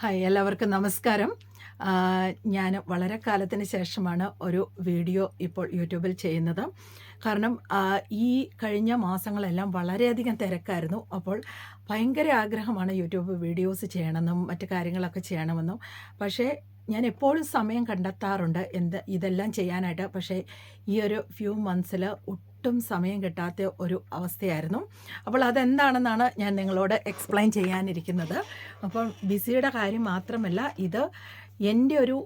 Hi എല്ലാവർക്കും നമസ്കാരം. ഞാൻ വളരെ കാലത്തിന് ശേഷമാണ് ഒരു വീഡിയോ ഇപ്പോൾ യൂട്യൂബിൽ ചെയ്യുന്നത്. കാരണം ഈ കഴിഞ്ഞ മാസങ്ങളെല്ലാം വളരെയധികം തിരക്കായിരുന്നു. അപ്പോൾ ഭയങ്കര ആഗ്രഹമാണ് യൂട്യൂബ് വീഡിയോസ് ചെയ്യണമെന്നും മറ്റു കാര്യങ്ങളൊക്കെ ചെയ്യണമെന്നും. പക്ഷേ ഞാൻ എപ്പോഴും സമയം കണ്ടെത്താറുണ്ട് എന്ത് ഇതെല്ലാം ചെയ്യാനായിട്ട്. പക്ഷേ ഈ ഒരു ഫ്യൂ മന്ത്സിൽ ഒട്ടും സമയം കിട്ടാത്ത ഒരു അവസ്ഥയായിരുന്നു. അപ്പോൾ അതെന്താണെന്നാണ് ഞാൻ നിങ്ങളോട് എക്സ്പ്ലെയിൻ ചെയ്യാനിരിക്കുന്നത്. അപ്പോൾ ബിസിയുടെ കാര്യം മാത്രമല്ല ഇത് എന്റെ ഒരു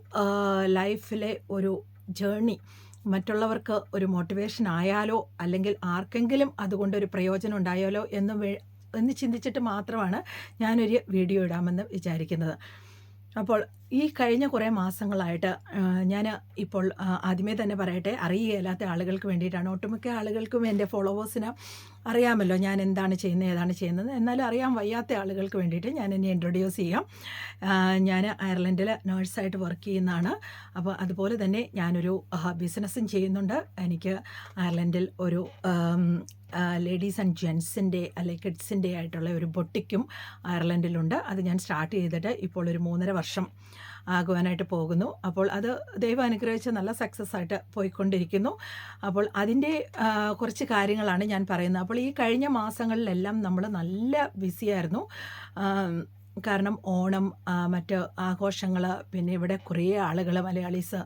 ലൈഫിലെ ഒരു ജേർണി മറ്റുള്ളവർക്ക് ഒരു മോട്ടിവേഷൻ ആയാലോ അല്ലെങ്കിൽ ആർക്കെങ്കിലും അതുകൊണ്ടൊരു പ്രയോജനം ഉണ്ടായാലോ എന്ന് എന്ന് ചിന്തിച്ചിട്ട് മാത്രമാണ് ഞാനൊരു വീഡിയോ ഇടാമെന്ന് വിചാരിക്കുന്നത്. അപ്പോൾ ഈ കഴിഞ്ഞ കുറേ മാസങ്ങളായിട്ട് ഞാൻ ഇപ്പോൾ ആദ്യമേ തന്നെ പറയട്ടെ അറിയുകയില്ലാത്ത ആളുകൾക്ക് വേണ്ടിയിട്ടാണ്. ഒട്ടുമിക്ക ആളുകൾക്കും എന്റെ ഫോളോവേഴ്സിന് അറിയാമല്ലോ ഞാൻ എന്താണ് ചെയ്യുന്നത് ഏതാണ് ചെയ്യുന്നത്. എന്നാലും അറിയാൻ വയ്യാത്ത ആളുകൾക്ക് വേണ്ടിയിട്ട് ഞാൻ എന്നെ ഇൻട്രൊഡ്യൂസ് ചെയ്യാം. ഞാൻ അയർലൻഡിൽ നേഴ്സായിട്ട് വർക്ക് ചെയ്യുന്നതാണ്. അപ്പോൾ അതുപോലെ തന്നെ ഞാനൊരു ബിസിനസ്സും ചെയ്യുന്നുണ്ട്. എനിക്ക് അയർലൻഡിൽ ഒരു ലേഡീസ് ആൻഡ് ജെൻസിന്റെ അല്ലെങ്കിൽ കിഡ്സിന്റെ ആയിട്ടുള്ള ഒരു ബൊട്ടിക്കും അയർലൻഡിലുണ്ട്. അത് ഞാൻ സ്റ്റാർട്ട് ചെയ്തിട്ട് ഇപ്പോൾ ഒരു മൂന്നര വർഷം ആകുവാനായിട്ട് പോകുന്നു. അപ്പോൾ അത് ദൈവം അനുഗ്രഹിച്ച് നല്ല സക്സസ് ആയിട്ട് പോയിക്കൊണ്ടിരിക്കുന്നു. അപ്പോൾ അതിന്റെ കുറച്ച് കാര്യങ്ങളാണ് ഞാൻ പറയുന്നത്. അപ്പോൾ ഈ കഴിഞ്ഞ മാസങ്ങളിലെല്ലാം നമ്മൾ നല്ല ബിസിയായിരുന്നു കാരണം ഓണം മറ്റ് ആഘോഷങ്ങൾ പിന്നെ ഇവിടെ കുറേ ആളുകൾ മലയാളീസ്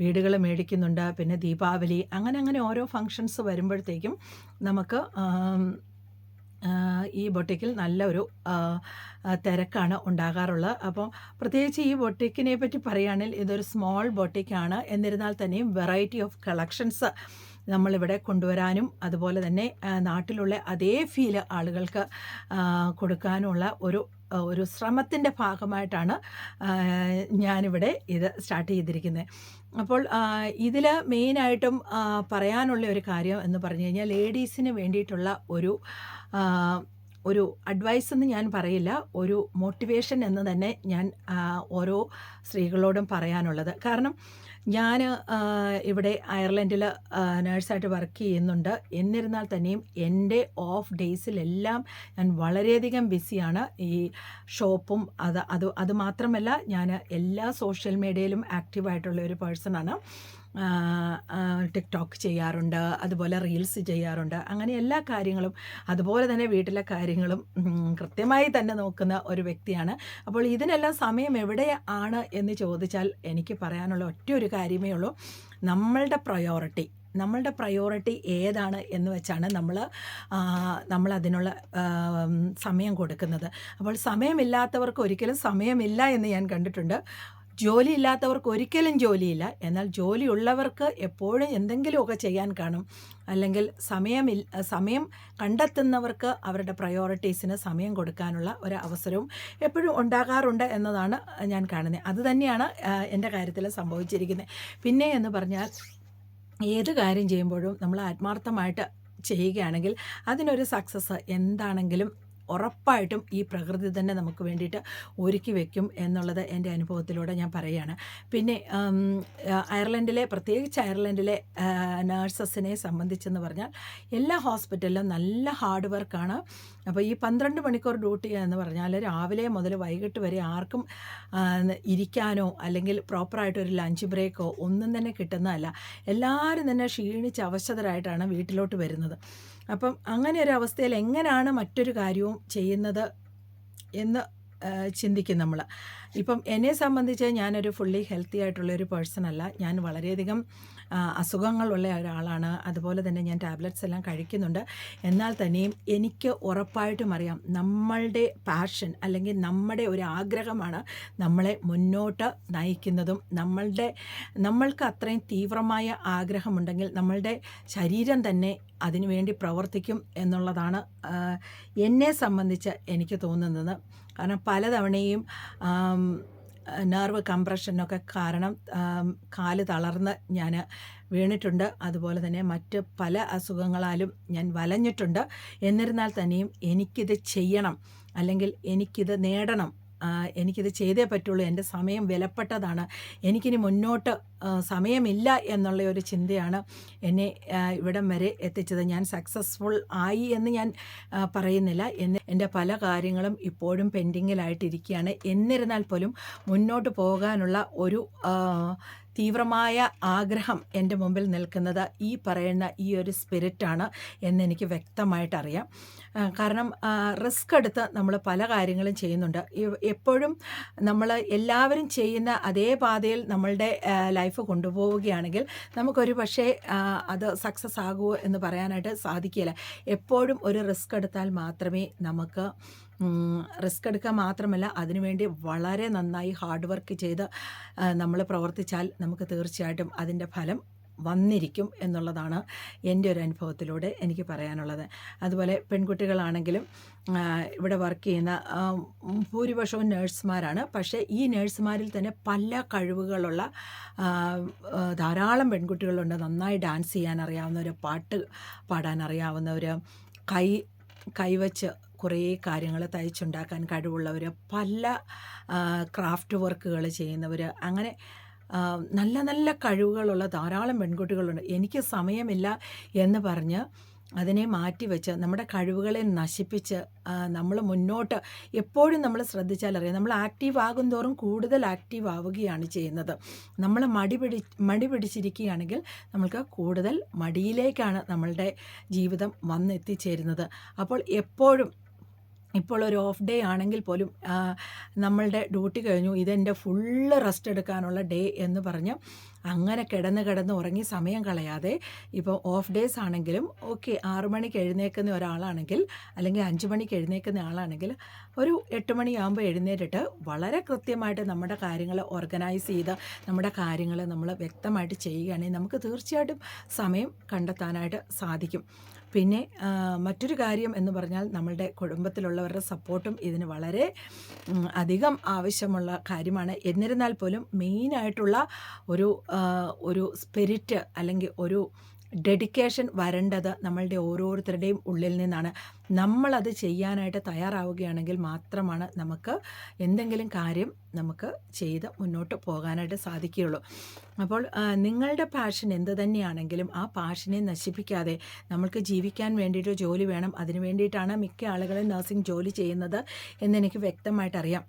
വീടുകൾ മേടിക്കുന്നുണ്ട്. പിന്നെ ദീപാവലി അങ്ങനെ അങ്ങനെ ഓരോ ഫങ്ഷൻസ് വരുമ്പോഴത്തേക്കും നമുക്ക് ഈ ബൊട്ടിക്കിൽ നല്ലൊരു തിരക്കാണ് ഉണ്ടാകാറുള്ളത് അപ്പോൾ പ്രത്യേകിച്ച് ഈ ബൊട്ടിക്കിനെ പറ്റി പറയുകയാണെങ്കിൽ ഇതൊരു സ്മോൾ ബൊട്ടിക്കാണ്. എന്നിരുന്നാൽ തന്നെയും വെറൈറ്റി ഓഫ് കളക്ഷൻസ് നമ്മളിവിടെ കൊണ്ടുവരാനും അതുപോലെ തന്നെ നാട്ടിലുള്ള അതേ ഫീൽ ആളുകൾക്ക് കൊടുക്കാനുള്ള ഒരു ഒരു ശ്രമത്തിന്റെ ഭാഗമായിട്ടാണ് ഞാനിവിടെ ഇത് സ്റ്റാർട്ട് ചെയ്തിരിക്കുന്നത്. അപ്പോൾ ഇതിൽ മെയിനായിട്ടും പറയാനുള്ള ഒരു കാര്യം എന്ന് പറഞ്ഞു കഴിഞ്ഞാൽ ലേഡീസിന് വേണ്ടിയിട്ടുള്ള ഒരു ഒരു അഡ്വൈസ് എന്ന് ഞാൻ പറയില്ല. ഒരു മോട്ടിവേഷൻ എന്ന് തന്നെ ഞാൻ ഓരോ സ്ത്രീകളോടും പറയാനുള്ളത്. കാരണം ഞാൻ ഇവിടെ അയർലൻഡിൽ നേഴ്സായിട്ട് വർക്ക് ചെയ്യുന്നുണ്ട്. എന്നിരുന്നാൽ തന്നെയും എന്റെ ഓഫ് ഡേയ്സിലെല്ലാം ഞാൻ വളരെയധികം ബിസിയാണ്. ഈ ഷോപ്പും അത് അത് അതുമാത്രമല്ല ഞാൻ എല്ലാ സോഷ്യൽ മീഡിയയിലും ആക്റ്റീവായിട്ടുള്ള ഒരു പേഴ്സണാണ്. ടിക്ടോക്ക് ചെയ്യാറുണ്ട് അതുപോലെ റീൽസ് ചെയ്യാറുണ്ട്. അങ്ങനെ എല്ലാ കാര്യങ്ങളും അതുപോലെ തന്നെ വീട്ടിലെ കാര്യങ്ങളും കൃത്യമായി തന്നെ നോക്കുന്ന ഒരു വ്യക്തിയാണ്. അപ്പോൾ ഇതിനെല്ലാം സമയം എവിടെയാണ് എന്ന് ചോദിച്ചാൽ എനിക്ക് പറയാനുള്ള ഒറ്റ ഒരു കാര്യമേ ഉള്ളൂ. നമ്മളുടെ പ്രയോറിറ്റി നമ്മളുടെ പ്രയോറിറ്റി ഏതാണ് എന്ന് വെച്ചാണ് നമ്മൾ നമ്മൾ അതിനുള്ള സമയം കൊടുക്കുന്നത്. അപ്പോൾ സമയമില്ലാത്തവർക്ക് ഒരിക്കലും സമയമില്ല എന്ന് ഞാൻ കണ്ടിട്ടുണ്ട്. ജോലി ഇല്ലാത്തവർക്ക് ഒരിക്കലും ജോലിയില്ല. എന്നാൽ ജോലിയുള്ളവർക്ക് എപ്പോഴും എന്തെങ്കിലുമൊക്കെ ചെയ്യാൻ കാണും. അല്ലെങ്കിൽ സമയമിൽ സമയം കണ്ടെത്തുന്നവർക്ക് അവരുടെ പ്രയോറിറ്റീസിന് സമയം കൊടുക്കാനുള്ള ഒരു അവസരവും എപ്പോഴും ഉണ്ടാകാറുണ്ട് എന്നതാണ് ഞാൻ കാണുന്നത്. അതുതന്നെയാണ് എന്റെ കാര്യത്തിൽ സംഭവിച്ചിരിക്കുന്നത്. പിന്നെ എന്ന് പറഞ്ഞാൽ ഏത് കാര്യം ചെയ്യുമ്പോഴും നമ്മൾ ആത്മാർത്ഥമായിട്ട് ചെയ്യുകയാണെങ്കിൽ അതിനൊരു സക്സസ് എന്താണെങ്കിലും ഉറപ്പായിട്ടും ഈ പ്രകൃതി തന്നെ നമുക്ക് വേണ്ടിയിട്ട് ഒരുക്കി വെക്കും എന്നുള്ളത് എന്റെ അനുഭവത്തിലൂടെ ഞാൻ പറയുകയാണ്. പിന്നെ അയർലൻഡിലെ പ്രത്യേകിച്ച് അയർലൻഡിലെ നേഴ്സസിനെ സംബന്ധിച്ചെന്ന് പറഞ്ഞാൽ എല്ലാ ഹോസ്പിറ്റലിലും നല്ല ഹാർഡ് വർക്കാണ്. അപ്പോൾ ഈ പന്ത്രണ്ട് മണിക്കൂർ ഡ്യൂട്ടി എന്ന് പറഞ്ഞാൽ രാവിലെ മുതൽ വൈകിട്ട് വരെ ആർക്കും ഇരിക്കാനോ അല്ലെങ്കിൽ പ്രോപ്പറായിട്ടൊരു ലഞ്ച് ബ്രേക്കോ ഒന്നും തന്നെ കിട്ടുന്നതല്ല. എല്ലാവരും തന്നെ ക്ഷീണിച്ച് അവശതരായിട്ടാണ് വീട്ടിലോട്ട് വരുന്നത്. അപ്പം അങ്ങനെ ഒരു അവസ്ഥയിൽ എങ്ങനെയാണ് മറ്റൊരു കാര്യവും ചെയ്യുന്നത് എന്ന് ചിന്തിക്കും നമ്മൾ ഇപ്പം എന്നെ സംബന്ധിച്ച് ഞാനൊരു ഫുള്ളി ഹെൽത്തി ആയിട്ടുള്ള ഒരു പേഴ്സൺ അല്ല. ഞാൻ വളരെയധികം അസുഖങ്ങളുള്ള ഒരാളാണ്. അതുപോലെ തന്നെ ഞാൻ ടാബ്ലറ്റ്സ് എല്ലാം കഴിക്കുന്നുണ്ട്. എന്നാൽ തന്നെയും എനിക്ക് ഉറപ്പായിട്ടും അറിയാം നമ്മളുടെ പാഷൻ അല്ലെങ്കിൽ നമ്മുടെ ഒരു ആഗ്രഹമാണ് നമ്മളെ മുന്നോട്ട് നയിക്കുന്നതും. നമ്മളുടെ നമ്മൾക്ക് അത്രയും തീവ്രമായ ആഗ്രഹമുണ്ടെങ്കിൽ നമ്മളുടെ ശരീരം തന്നെ അതിനുവേണ്ടി പ്രവർത്തിക്കും എന്നുള്ളതാണ് എന്നെ സംബന്ധിച്ച് എനിക്ക് തോന്നുന്നത്. കാരണം പലതവണയും നെർവ് കംപ്രഷനൊക്കെ കാരണം കാൽ തളർന്ന് ഞാൻ വീണിട്ടുണ്ട്. അതുപോലെ തന്നെ മറ്റ് പല അസുഖങ്ങളാലും ഞാൻ വലഞ്ഞിട്ടുണ്ട്. എന്നിരുന്നാൽ തന്നെയും എനിക്കിത് ചെയ്യണം. അല്ലെങ്കിൽ എനിക്കിത് നേടണം. എനിക്കിത് ചെയ്തേ പറ്റുള്ളൂ. എന്റെ സമയം വിലപ്പെട്ടതാണ്. എനിക്കിനി മുന്നോട്ട് സമയമില്ല എന്നുള്ള ഒരു ചിന്തയാണ് എന്നെ ഇവിടം വരെ എത്തിച്ചത്. ഞാൻ സക്സസ്ഫുൾ ആയി എന്ന് ഞാൻ പറയുന്നില്ല. എന്ന് എന്റെ പല കാര്യങ്ങളും ഇപ്പോഴും പെൻഡിങ്ങിലായിട്ടിരിക്കുകയാണ് എന്നിരുന്നാൽ പോലും മുന്നോട്ട് പോകാനുള്ള ഒരു തീവ്രമായ ആഗ്രഹം എന്റെ മുമ്പിൽ നിൽക്കുന്നത് ഈ പറയുന്ന ഈ ഒരു സ്പിരിറ്റാണ് എന്നെനിക്ക് വ്യക്തമായിട്ടറിയാം. കാരണം റിസ്ക് എടുത്ത് നമ്മൾ പല കാര്യങ്ങളും ചെയ്യുന്നുണ്ട്. എപ്പോഴും നമ്മൾ എല്ലാവരും ചെയ്യുന്ന അതേ പാതയിൽ നമ്മളുടെ ലൈഫ് കൊണ്ടുപോവുകയാണെങ്കിൽ നമുക്കൊരു പക്ഷേ അത് സക്സസ് ആകുമോ എന്ന് പറയാനായിട്ട് സാധിക്കില്ല എപ്പോഴും ഒരു റിസ്ക് എടുത്താൽ മാത്രമേ നമുക്ക് റിസ്ക് എടുക്കുക മാത്രമല്ല അതിനുവേണ്ടി വളരെ നന്നായി ഹാർഡ് വർക്ക് ചെയ്ത് നമ്മൾ പ്രവർത്തിച്ചാൽ നമുക്ക് തീർച്ചയായിട്ടും അതിന്റെ ഫലം വന്നിരിക്കും എന്നുള്ളതാണ് എന്റെ ഒരു അനുഭവത്തിലൂടെ എനിക്ക് പറയാനുള്ളത്. അതുപോലെ പെൺകുട്ടികളാണെങ്കിലും ഇവിടെ വർക്ക് ചെയ്യുന്ന ഭൂരിപക്ഷവും നേഴ്സുമാരാണ്. പക്ഷേ ഈ നേഴ്സുമാരിൽ തന്നെ പല കഴിവുകളുള്ള ധാരാളം പെൺകുട്ടികളുണ്ട്. നന്നായി ഡാൻസ് ചെയ്യാൻ അറിയാവുന്നവർ പാട്ട് പാടാൻ അറിയാവുന്നവർ കൈ കൈവച്ച് കുറേ കാര്യങ്ങൾ തയ്ച്ചുണ്ടാക്കാൻ കഴിവുള്ളവർ പല ക്രാഫ്റ്റ് വർക്കുകൾ ചെയ്യുന്നവർ അങ്ങനെ നല്ല നല്ല കഴിവുകളുള്ള ധാരാളം പെൺകുട്ടികളുണ്ട്. എനിക്ക് സമയമില്ല എന്ന് പറഞ്ഞ് അതിനെ മാറ്റിവെച്ച് നമ്മുടെ കഴിവുകളെ നശിപ്പിച്ച് നമ്മൾ മുന്നോട്ട് എപ്പോഴും നമ്മൾ ശ്രദ്ധിച്ചാലറിയാം നമ്മൾ ആക്റ്റീവ് ആകും തോറും കൂടുതൽ ആക്റ്റീവ് ആവുകയാണ് ചെയ്യുന്നത്. നമ്മൾ മടി പിടി മടി പിടിച്ചിരിക്കുകയാണെങ്കിൽ നമ്മൾക്ക് കൂടുതൽ മടിയിലേക്കാണ് നമ്മളുടെ ജീവിതം വന്നെത്തിച്ചേരുന്നത്. അപ്പോൾ എപ്പോഴും ഇപ്പോൾ ഒരു ഓഫ് ഡേ ആണെങ്കിൽ പോലും നമ്മളുടെ ഡ്യൂട്ടി കഴിഞ്ഞു ഇതെന്റെ ഫുള്ള് റെസ്റ്റ് എടുക്കാനുള്ള ഡേ എന്ന് പറഞ്ഞ് അങ്ങനെ കിടന്ന് കിടന്ന് ഉറങ്ങി സമയം കളയാതെ ഇപ്പോൾ ഓഫ് ഡേയ്സ് ആണെങ്കിലും ഓക്കെ ആറു മണിക്ക് എഴുന്നേൽക്കുന്ന ഒരാളാണെങ്കിൽ അല്ലെങ്കിൽ അഞ്ച് മണിക്ക് എഴുന്നേൽക്കുന്ന ആളാണെങ്കിൽ ഒരു എട്ട് മണിയാകുമ്പോൾ എഴുന്നേറ്റിട്ട് വളരെ കൃത്യമായിട്ട് നമ്മുടെ കാര്യങ്ങൾ ഓർഗനൈസ് ചെയ്ത് നമ്മുടെ കാര്യങ്ങൾ നമ്മൾ വ്യക്തമായിട്ട് ചെയ്യുകയാണെങ്കിൽ നമുക്ക് തീർച്ചയായിട്ടും സമയം കണ്ടെത്താനായിട്ട് സാധിക്കും. പിന്നെ മറ്റൊരു കാര്യം എന്ന് പറഞ്ഞാൽ നമ്മളുടെ കുടുംബത്തിലുള്ളവരുടെ സപ്പോർട്ടും ഇതിന് വളരെ അധികം ആവശ്യമുള്ള കാര്യമാണ്. എന്നിരുന്നാൽ പോലും മെയിനായിട്ടുള്ള ഒരു ഒരു സ്പിരിറ്റ് അല്ലെങ്കിൽ ഒരു ഡെഡിക്കേഷൻ വരേണ്ടത് നമ്മളുടെ ഓരോരുത്തരുടെയും ഉള്ളിൽ നിന്നാണ്. നമ്മളത് ചെയ്യാനായിട്ട് തയ്യാറാവുകയാണെങ്കിൽ മാത്രമാണ് നമുക്ക് എന്തെങ്കിലും കാര്യം നമുക്ക് ചെയ്ത് മുന്നോട്ട് പോകാനായിട്ട് സാധിക്കുകയുള്ളൂ. അപ്പോൾ നിങ്ങളുടെ പാഷൻ എന്ത് തന്നെയാണെങ്കിലും ആ പാഷനെ നശിപ്പിക്കാതെ നമ്മൾക്ക് ജീവിക്കാൻ വേണ്ടിയിട്ട് ജോലി വേണം. അതിന് വേണ്ടിയിട്ടാണ് മിക്ക ആളുകളും നഴ്സിംഗ് ജോലി ചെയ്യുന്നത് എന്നെനിക്ക് വ്യക്തമായിട്ട് അറിയാം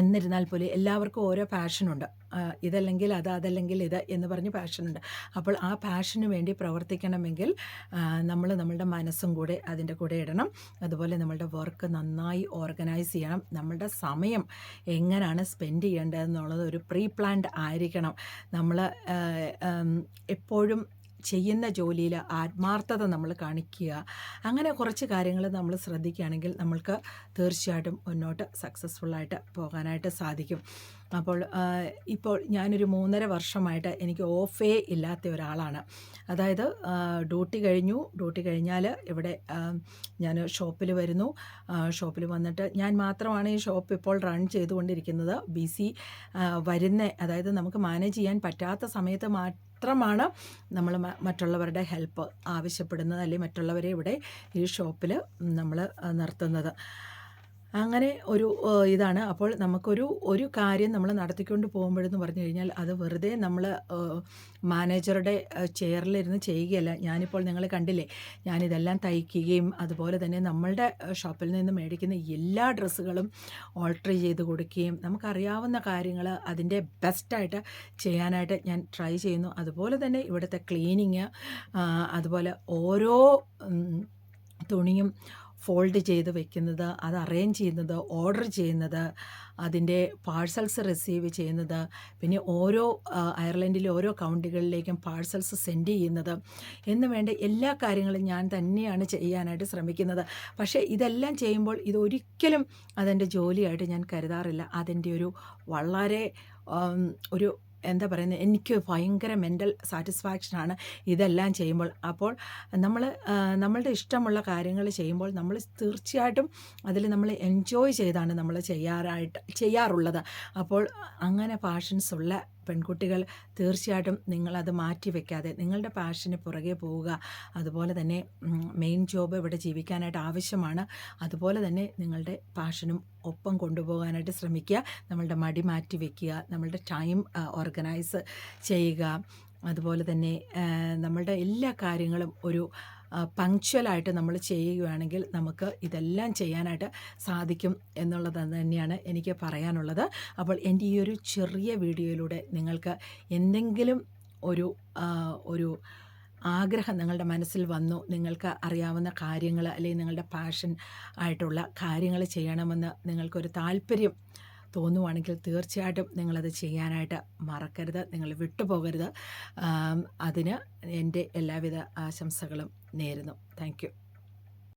എന്നിരുന്നാൽ പോലും എല്ലാവർക്കും ഓരോ പാഷനുണ്ട് ഇതല്ലെങ്കിൽ അത് അതല്ലെങ്കിൽ ഇത് എന്ന് പറഞ്ഞ് പാഷനുണ്ട് അപ്പോൾ ആ പാഷന് വേണ്ടി പ്രവർത്തിക്കണമെങ്കിൽ നമ്മൾ നമ്മളുടെ മനസ്സും കൂടെ അതിന്റെ കൂടെ ഇടണം. അതുപോലെ നമ്മളുടെ വർക്ക് നന്നായി ഓർഗനൈസ് ചെയ്യണം. നമ്മളുടെ സമയം എങ്ങനെയാണ് സ്പെൻഡ് ചെയ്യേണ്ടതെന്നുള്ളത് ഒരു പ്രീ പ്ലാൻഡ് ആയിരിക്കണം. നമ്മൾ എപ്പോഴും ചെയ്യുന്ന ജോലിയിൽ ആത്മാർത്ഥത നമ്മൾ കാണിക്കുക. അങ്ങനെ കുറച്ച് കാര്യങ്ങൾ നമ്മൾ ശ്രദ്ധിക്കുകയാണെങ്കിൽ നമ്മൾക്ക് തീർച്ചയായിട്ടും മുന്നോട്ട് സക്സസ്ഫുള്ളായിട്ട് പോകാനായിട്ട് സാധിക്കും. അപ്പോൾ ഇപ്പോൾ ഞാനൊരു മൂന്നര വർഷമായിട്ട് എനിക്ക് ഓഫേ ഇല്ലാത്ത ഒരാളാണ്. അതായത് ഡ്യൂട്ടി കഴിഞ്ഞു. ഡ്യൂട്ടി കഴിഞ്ഞാൽ ഇവിടെ ഞാൻ ഷോപ്പിൽ വരുന്നു. ഷോപ്പിൽ വന്നിട്ട് ഞാൻ മാത്രമാണ് ഈ ഷോപ്പ് ഇപ്പോൾ റൺ ചെയ്തുകൊണ്ടിരിക്കുന്നത്. ബി സി വരുന്ന അതായത് നമുക്ക് മാനേജ് ചെയ്യാൻ പറ്റാത്ത സമയത്ത് മാ മാത്രമാണ് നമ്മൾ മറ്റുള്ളവരുടെ ഹെൽപ്പ് ആവശ്യപ്പെടുന്നത് അല്ലെങ്കിൽ മറ്റുള്ളവരെ ഇവിടെ ഈ ഷോപ്പിൽ നമ്മൾ നിർത്തുന്നത്. അങ്ങനെ ഒരു ഇതാണ്. അപ്പോൾ നമുക്കൊരു ഒരു കാര്യം നമ്മൾ നടത്തിക്കൊണ്ട് പോകുമ്പോഴെന്ന് പറഞ്ഞു കഴിഞ്ഞാൽ അത് വെറുതെ നമ്മൾ മാനേജറുടെ ചെയറിലിരുന്ന് ചെയ്യുകയല്ല. ഞാനിപ്പോൾ നിങ്ങൾ കണ്ടില്ലേ ഞാനിതെല്ലാം തയ്ക്കുകയും അതുപോലെ തന്നെ നമ്മളുടെ ഷോപ്പിൽ നിന്ന് മേടിക്കുന്ന എല്ലാ ഡ്രസ്സുകളും ഓൾട്ടർ ചെയ്ത് കൊടുക്കുകയും നമുക്കറിയാവുന്ന കാര്യങ്ങൾ അതിന്റെ ബെസ്റ്റായിട്ട് ചെയ്യാനായിട്ട് ഞാൻ ട്രൈ ചെയ്യുന്നു. അതുപോലെ തന്നെ ഇവിടുത്തെ ക്ലീനിങ് അതുപോലെ ഓരോ തുണിയും ഫോൾഡ് ചെയ്ത് വെക്കുന്നത് അത് അറേഞ്ച് ചെയ്യുന്നത് ഓർഡർ ചെയ്യുന്നത് അതിന്റെ പാഴ്സൽസ് റിസീവ് ചെയ്യുന്നത് പിന്നെ ഓരോ അയർലൻഡിലെ ഓരോ കൗണ്ടികളിലേക്കും പാഴ്സൽസ് സെൻഡ് ചെയ്യുന്നത് എന്ന് വേണ്ട എല്ലാ കാര്യങ്ങളും ഞാൻ തന്നെയാണ് ചെയ്യാനായിട്ട് ശ്രമിക്കുന്നത്. പക്ഷേ ഇതെല്ലാം ചെയ്യുമ്പോൾ ഇതൊരിക്കലും അതെന്റെ ജോലിയായിട്ട് ഞാൻ കരുതാറില്ല. അതിന്റെ ഒരു വളരെ ഒരു എന്താ പറയുന്നത് എനിക്ക് ഭയങ്കര മെന്റൽ സാറ്റിസ്ഫാക്ഷനാണ് ഇതെല്ലാം ചെയ്യുമ്പോൾ. അപ്പോൾ നമ്മൾ നമ്മളുടെ ഇഷ്ടമുള്ള കാര്യങ്ങൾ ചെയ്യുമ്പോൾ നമ്മൾ തീർച്ചയായിട്ടും അതിൽ നമ്മൾ എൻജോയ് ചെയ്താണ് നമ്മൾ ചെയ്യാറായിട്ട് ചെയ്യാറുള്ളത്. അപ്പോൾ അങ്ങനെ പാഷൻസ് ഉള്ള പെൺകുട്ടികൾ തീർച്ചയായിട്ടും നിങ്ങളത് മാറ്റി വെക്കാതെ നിങ്ങളുടെ പാഷന് പുറകെ പോവുക. അതുപോലെ തന്നെ മെയിൻ ജോബ് ഇവിടെ ജീവിക്കാനായിട്ട് ആവശ്യമാണ്. അതുപോലെ തന്നെ നിങ്ങളുടെ പാഷനും ഒപ്പം കൊണ്ടുപോകാനായിട്ട് ശ്രമിക്കുക. നമ്മളുടെ മടി മാറ്റി വെക്കുക. നമ്മളുടെ ടൈം ഓർഗനൈസ് ചെയ്യുക. അതുപോലെ തന്നെ നമ്മളുടെ എല്ലാ കാര്യങ്ങളും ഒരു പങ്ക്ച്വലായിട്ട് നമ്മൾ ചെയ്യുകയാണെങ്കിൽ നമുക്ക് ഇതെല്ലാം ചെയ്യാനായിട്ട് സാധിക്കും എന്നുള്ളത് തന്നെയാണ് എനിക്ക് പറയാനുള്ളത്. അപ്പോൾ എന്റെ ഈ ഒരു ചെറിയ വീഡിയോയിലൂടെ നിങ്ങൾക്ക് എന്തെങ്കിലും ഒരു ഒരു ആഗ്രഹം നിങ്ങളുടെ മനസ്സിൽ വന്നു നിങ്ങൾക്ക് അറിയാവുന്ന കാര്യങ്ങൾ അല്ലെങ്കിൽ നിങ്ങളുടെ പാഷൻ ആയിട്ടുള്ള കാര്യങ്ങൾ ചെയ്യണമെന്ന് നിങ്ങൾക്കൊരു താല്പര്യം തോന്നുവാണെങ്കിൽ തീർച്ചയായിട്ടും നിങ്ങളത് ചെയ്യാനായിട്ട് മറക്കരുത് നിങ്ങൾ വിട്ടുപോകരുത്. അതിന് എന്റെ എല്ലാവിധ ആശംസകളും നേരുന്നു. താങ്ക്